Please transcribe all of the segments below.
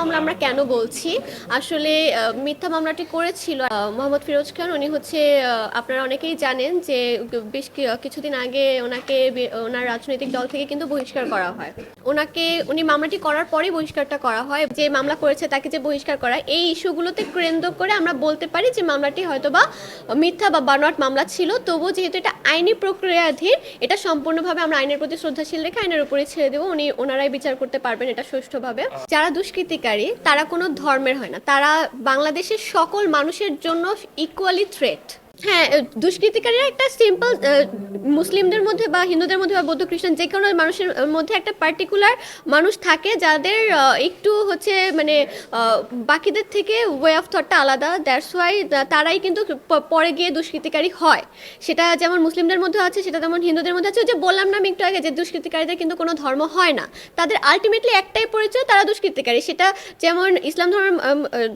মামলা আমরা কেন বলছি? আসলে মিথ্যা মামলাটি করেছিল মোহাম্মদ ফিরোজ খান। উনি হচ্ছে আপনারা অনেকেই জানেন যে, বেশ কিছুদিন আগে ওনাকে ওনার রাজনৈতিক দল থেকে কিন্তু বহিষ্কার করা হয়। ওনাকে, উনি মামলাটি করার পরেই বহিষ্কারটা করা হয়। যে মামলা করেছে, তাকে যে বহিষ্কার করা, এই ইস্যুগুলোতে কেন্দ্র করে আমরা বলতে পারি যে মামলাটি হয়তো বা মিথ্যা বা বানোয়াট মামলা ছিল। তবুও যেহেতু এটা আইনি প্রক্রিয়াধীন, এটা সম্পূর্ণভাবে আমরা আইনের প্রতি শ্রদ্ধাশীল রেখে আইনের উপরে ছেড়ে দেবো। উনি, ওনারাই বিচার করতে পারবেন এটা সুষ্ঠুভাবে। যারা দুষ্কৃতিকারী তারা কোনো ধর্মের হয় না। তারা বাংলাদেশের সকল মানুষের জন্য ইকুয়ালি থ্রেট হ্যাঁ দুষ্কৃতিকারীরা একটা সিম্পল মুসলিমদের মধ্যে বা হিন্দুদের মধ্যে বা বৌদ্ধ খ্রিস্টান যে কোনো মানুষের মধ্যে একটা পার্টিকুলার মানুষ থাকে যাদের একটু হচ্ছে মানে বাকিদের থেকে ওয়ে অফ থটটা আলাদা। দ্যাটস ওয়াই তারাই কিন্তু পরে গিয়ে দুষ্কৃতিকারী হয়। সেটা যেমন মুসলিমদের মধ্যে আছে, সেটা যেমন হিন্দুদের মধ্যে আছে। যে বললাম না আমি একটু আগে যে দুষ্কৃতিকারীদের কিন্তু কোনো ধর্ম হয় না। তাদের আলটিমেটলি একটাই পরিচয়, তারা দুষ্কৃতিকারী। সেটা যেমন ইসলাম ধর্ম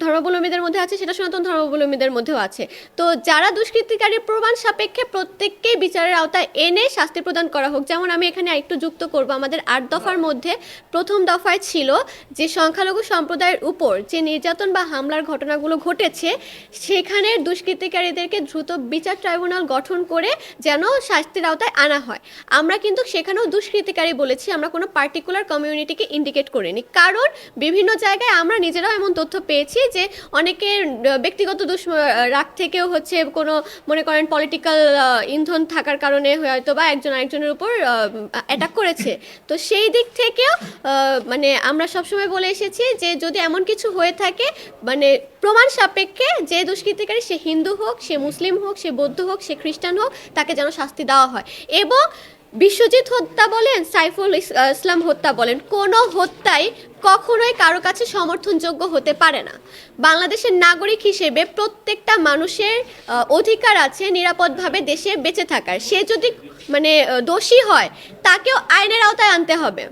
ধর্মাবলম্বীদের মধ্যে আছে, সেটা সনাতন ধর্মাবলম্বীদের মধ্যেও আছে। তো যারা দুষ্কৃতিকারী প্রমাণ সাপেক্ষে প্রত্যেককেই বিচারের আওতায় এনে শাস্তি প্রদান করা হোক। যেমন আমি এখানে একটু যুক্ত করব। আমাদের আট দফার মধ্যে প্রথম দফায় ছিল যে সংখ্যালঘু সম্প্রদায়ের উপর যে নির্যাতন বা হামলার ঘটনাগুলো ঘটেছে, সেখানে দুষ্কৃতিকারীদেরকে দ্রুত বিচার ট্রাইব্যুনাল গঠন করে যেন শাস্তির আওতায় আনা হয়। আমরা কিন্তু সেখানেও দুষ্কৃতিকারী বলেছি, আমরা কোনো পার্টিকুলার কমিউনিটিকে ইন্ডিকেট করিনি। কারণ বিভিন্ন জায়গায় আমরা নিজেরাও এমন তথ্য পেয়েছি যে অনেকের ব্যক্তিগত দুষ রাগ থেকেও হচ্ছে কোনো মনে করেন পলিটিক্যাল ইন্ধন থাকার কারণে হয়তো বা একজন আরেকজনের উপর অ্যাটাক করেছে। তো সেই দিক থেকেও মানে আমরা সবসময় বলে এসেছি যে যদি এমন কিছু হয়ে থাকে মানে প্রমাণ সাপেক্ষে যে দুষ্কৃতিকারী সে হিন্দু হোক, সে মুসলিম হোক, সে বৌদ্ধ হোক, সে খ্রিস্টান হোক, তাকে যেন শাস্তি দেওয়া হয়। এবং বিশ্বজিৎ হত্যা বলেন, সাইফুল ইস- ইসলাম হত্যা বলেন, কোনো হত্যাই কখনোই কারও কাছে সমর্থনযোগ্য হতে পারে না। বাংলাদেশের নাগরিক হিসেবে প্রত্যেকটা মানুষের অধিকার আছে নিরাপদভাবে দেশে বেঁচে থাকার। সে যদি মানে দোষী হয়, তাকেও আইনের আওতায় আনতে হবে।